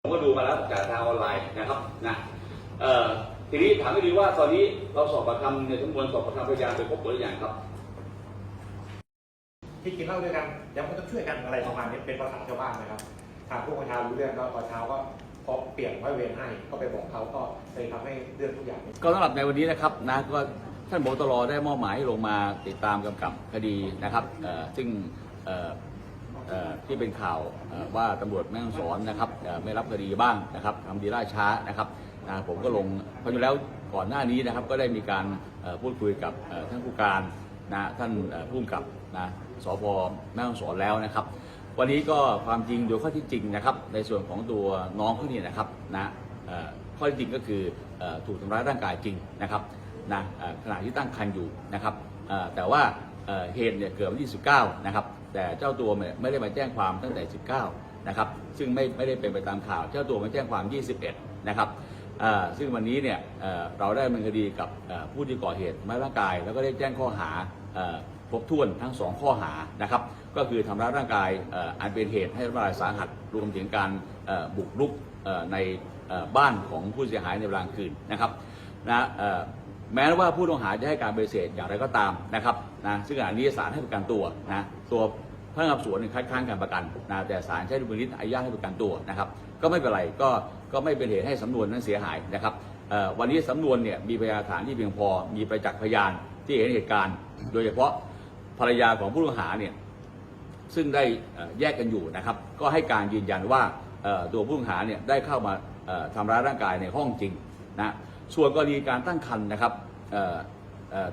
ผมก็ดูมาแล้วจากทางออนไลน์นะครับนะเอ่อทีนี้ถามไม่ดีว่าตอนนี้เราสอบปากคำในสำนวนสอบปากคำพยานไปพบหรือยังครับ ที่กินเหล้าด้วยกันยังไม่ต้องช่วยกันอะไรประมาณนี้เป็นภาษาชาวบ้านนะครับทางผู้ประชารู้เรื่องก็ตอนเช้าก็พอเปลี่ยนร้อยเวรให้ก็ไปบอกเขาก็เลยทำให้เรื่องทุกอย่างนี้ก็สำหรับในวันนี้นะครับนะก็ท่านบตรได้มอบหมายให้ลงมาติดตามกำกับคดีนะครับเอ่อซึ่งเอ่อเอ่อ ที่เป็นข่าวว่าตำรวจแม่งสอนนะครับไม่รับคดีบ้างนะครับทำดีล่าช้านะครับผมก็ลงเพราะอยู่แล้วก่อนหน้านี้นะครับก็ได้มีการพูดคุยกับท่านผู้การนะท่านผู้กำกับนะสพแม่งสอนแล้วนะครับ วันนี้ก็ความจริงโดยข้อที่จริงนะครับ ในส่วนของตัวน้องเขาเนี่ยนะครับนะข้อที่จริงก็คือถูกทำร้ายร่างกายจริงนะครับนะขณะที่ตั้งครรภ์อยู่นะครับแต่ว่าเอ่อเหตุเนี่ยเกิดวันที่ 19 นะครับ แต่เจ้าตัวเนี่ยไม่ได้มาแจ้งความตั้งแต่ 19 นะครับ ซึ่งไม่ไม่ได้เป็นไปตามข่าว เจ้าตัวมาแจ้งความ 21 นะครับซึ่งวันนี้เนี่ยเราได้ดำเนินคดีกับผู้ที่ก่อเหตุทำร้ายร่างกาย แล้วก็ได้แจ้งข้อหาครบถ้วนทั้งสองข้อหานะครับ ก็คือทำร้ายร่างกายอันเป็นเหตุให้ร่างกายสาหัสรวมถึงการบุกรุกในบ้านของผู้เสียหายในเวลากลางคืนนะครับนะ แม้ว่าผู้ต้องหาจะให้การปฏิเสธอย่างไรก็ตามนะครับนะซึ่งขณะนี้ศาลให้ประกันตัวนะตัวพนักงานสอบสวนคัดค้านการประกันนะแต่ศาลใช้ดุลพินิจอนุญาตให้ประกันตัวนะครับ ก็ไม่เป็นไรก็ก็ไม่เป็นเหตุให้สำนวนนั้นเสียหายนะครับวันนี้สำนวนเนี่ยมีพยานฐานที่เพียงพอ มีประจักษ์พยานที่เห็นเหตุการณ์ โดยเฉพาะภรรยาของผู้ต้องหาเนี่ยซึ่งได้แยกกันอยู่นะครับ ก็ให้การยืนยันว่าตัวผู้ต้องหาเนี่ยได้เข้ามาทำร้ายร่างกายในห้องจริงนะ ส่วนกรณีการตั้งครรภ์นะครับ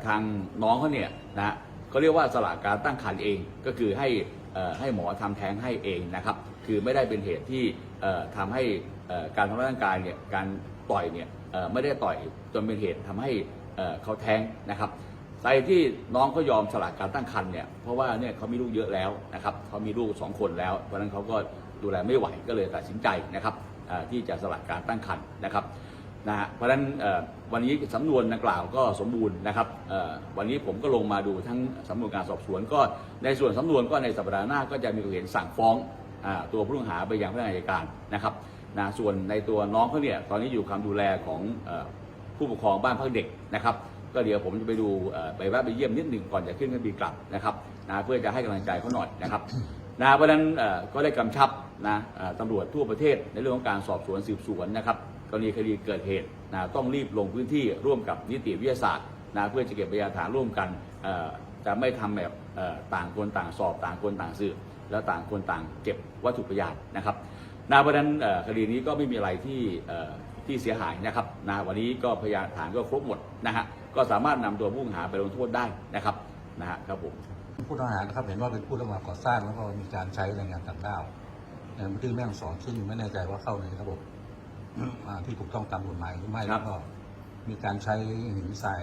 ทางน้องเขาเนี่ยนะเขาเรียกว่าสละการตั้งครรภ์เองก็คือให้ให้หมอทำแท้งให้เองนะครับ คือไม่ได้เป็นเหตุที่เอ่อทำให้การทำร้ายร่างกายเนี่ยการต่อยเนี่ยไม่ได้ต่อยจนเป็นเหตุทำให้เขาแท้งนะครับสาเหตุที่น้องเขายอมสละการตั้งครรภ์เนี่ยเพราะว่าเนี่ยเขามีลูกเยอะแล้วนะครับเขามีลูกสองคนแล้ว เพราะนั้นเขาก็ดูแลไม่ไหวก็เลยตัดสินใจนะครับที่จะสละการตั้งครรภ์นะครับ นะฮะเพราะฉะนั้นวันนี้สำนวนดังกล่าวก็สมบูรณ์นะครับวันนี้ผมก็ลงมาดูทั้งสำนวนการสอบสวน ก็ในส่วนสำนวนก็ในสัปดาห์หน้าก็จะมีความเห็นสั่งฟ้องอตัวผู้ต้องหาไปยังพนักงานอัยการนะครับนะส่วนในตัวน้องเขาเนี่ยตอนนี้อยู่ความดูแลของอผู้ปกครองบ้านพักเด็กนะครับ ก็เดี๋ยวผมจะไปดูไปแวะไปเยี่ยมนิดหนึ่งก่อนจะขึ้นเครื่องบินกลับนะครับนะเพื่อจะให้กำลังใจเขาหน่อยนะครับนะเพราะฉะนั้นก็ได้กำชับนะตำรวจทั่วประเทศในเรื่องของการสอบสวนสืบสวนนะครับ กรณีคดีเกิดเหตุนะต้องรีบลงพื้นที่ร่วมกับนิติวิทยาศาสตร์นะเพื่อจะเก็บพยานฐานร่วมกันจะไม่ทำแบบต่างคนต่างสอบต่างคนต่างสืบแล้วต่างคนต่างเก็บวัตถุพยานนะครับนะเพราะนั้นคดีนี้ก็ไม่มีอะไรที่เอ่อที่เสียหายนะครับนะวันนี้ก็พยานฐานก็ครบหมดนะฮะก็สามารถนำตัวผู้ต้องหาไปลงโทษได้นะครับนะฮะครับผมผู้ต้องหานะครับเห็นว่าเป็นผู้รับเหมาก่อสร้างแล้วก็มีการใช้แรงงานต่างด้าวในพื้นที่แม่ฮ่องสอนซึ่งไม่แน่ใจว่าเข้าในระบบ อ่าที่ถูกต้องตามกฎหมายหรือไม่ครัแล้บ วก็มีการใช้หินทราย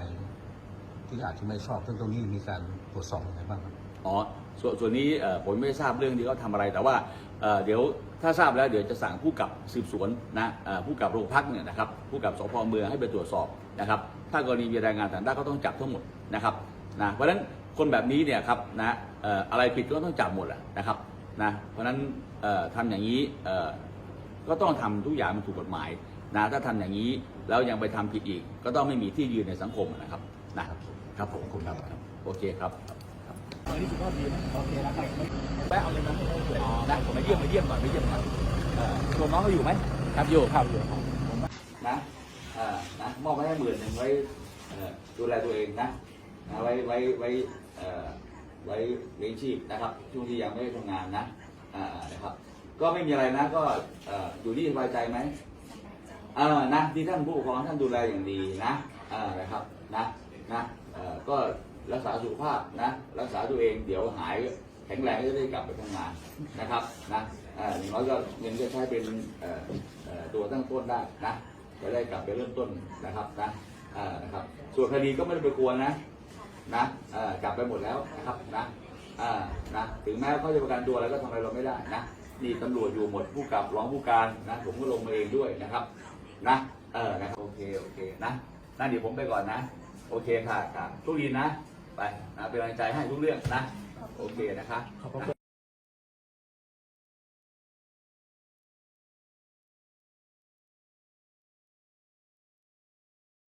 ที่อาจจะไม่ชอบซึ่งตรงนี้มีการตรวจสอบยังไงบ้างครับ อ๋อส่วนส่วนนี้เอ่อผมไม่ทราบเรื่องที่เขาทำอะไรแต่ว่าเอ่อเดี๋ยวถ้าทราบแล้วเดี๋ยวจะสั่งผู้กับสืบสวนนะเอ่อผู้กับโรงพักเนี่ยนะครับผู้กับสพเมืองให้ไปตรวจสอบนะครับ ถ้ากรณีมีแรงงานต่างด้าวก็ต้องจับทั้งหมดนะครับนะเพราะฉะนั้นคนแบบนี้เนี่ยครับนะเอ่ออะไรผิดก็ต้องจับหมดแหละนะครับนะเพราะฉะนั้นเอ่อทำอย่างนี้เอ่อ ก็ต้องทำทุกอย่างมันถูกกฎหมายนะถ้าทำอย่างนี้แล้วยังไปทำผิดอีก ก็ต้องไม่มีที่ยืนในสังคมนะครับนะครับครับผมคุณครับโอเคครับครับตอนนี้สุขภาพดีนะโอเคแล้วครับแวะเอาเลยนะไม่ต้องเกิดอ๋อนะผมมาเยี่ยมมาเยี่ยมก่อนมาเยี่ยมก่อนเอ่อตัวน้องเขาอยู่ไหมครับอยู่ครับอยู่ครับนะเอ่อนะมอบไว้ให้หมื่นหนึ่งไว้เอ่อดูแลตัวเองนะนะไว้ไว้ไว้เอ่อไว้เลี้ยงชีพนะครับช่วงที่ยังไม่ได้ทำงานนะอ่านะครับ ก็ไม่มีอะไรนะ ก็เอ่ออยู่นี่สบายใจไหมเออนะที่ท่านผู้ปกครองท่านดูแลอย่างดีนะเออนะครับนะนะเออก็รักษาสุขภาพนะ รักษาตัวเองเดี๋ยวหายแข็งแรงก็จะได้กลับไปทำงานนะครับนะเอออย่างน้อยก็เงินก็ใช้เป็นเอ่อเอ่อตัวตั้งต้นได้นะจะได้กลับไปเริ่มต้นนะครับนะเออนะครับ ส่วนคดีก็ไม่ได้ไปกลัวนะนะเออกลับไปหมดแล้วนะครับนะอ่านะถึงแม้เขาจะประกันตัวอะไรก็ทำอะไรเราไม่ได้นะ นี่ตำรวจอยู่หมดผู้กับร้องผู้การนะผมก็ลงมาเองด้วยนะครับ นะเออนะครับโอเคโอเคนะนั่นเดี๋ยวผมไปก่อนนะ โอเคค่ะค่ะทุกดีนะ ไปนะเป็นกำลังใจให้ทุกเรื่องนะ โอเคนะคะขอบคุณ